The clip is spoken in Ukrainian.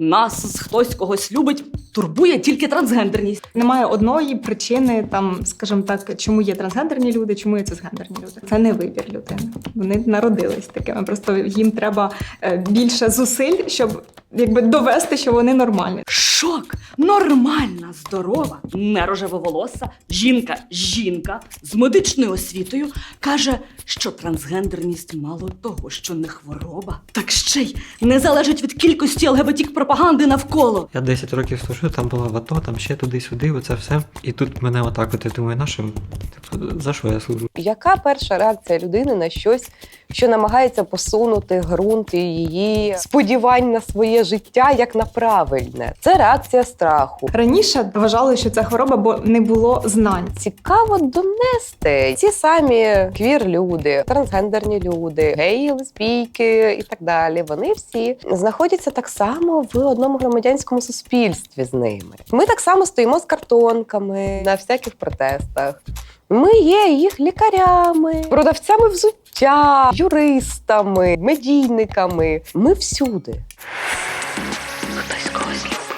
нас хтось когось любить, турбує тільки трансгендерність. Немає одної причини, там, скажімо так, чому є трансгендерні люди, чому є цисгендерні люди. Це не вибір людини. Вони народились такими. Просто їм треба е, більше зусиль, щоб якби довести, що вони нормальні. Шок! Нормальна, здорова, не рожевоволоса, жінка, жінка з медичною освітою каже, що трансгендерність мало того, що не хвороба, так ще й не залежить від кількості ЛГБТік пропаганди навколо. Я 10 років служив, там була в АТО, там ще туди-сюди, оце все. І тут мене отак, от я думаю, типу, за що я служу? Яка перша реакція людини на щось, що намагається посунути ґрунт її сподівань на своє життя як на правильне? Це реакція страху. Раніше вважали, що це хвороба, бо не було знань. Цікаво донести ці самі квір-люди, трансгендерні люди, геї, лесбійки і так далі. Вони всі знаходяться так само в одному громадянському суспільстві з ними. Ми так само стоїмо з картонками на всяких протестах. Ми є їх лікарями, продавцями взуття, юристами, медійниками. Ми всюди. Хтось когось любить.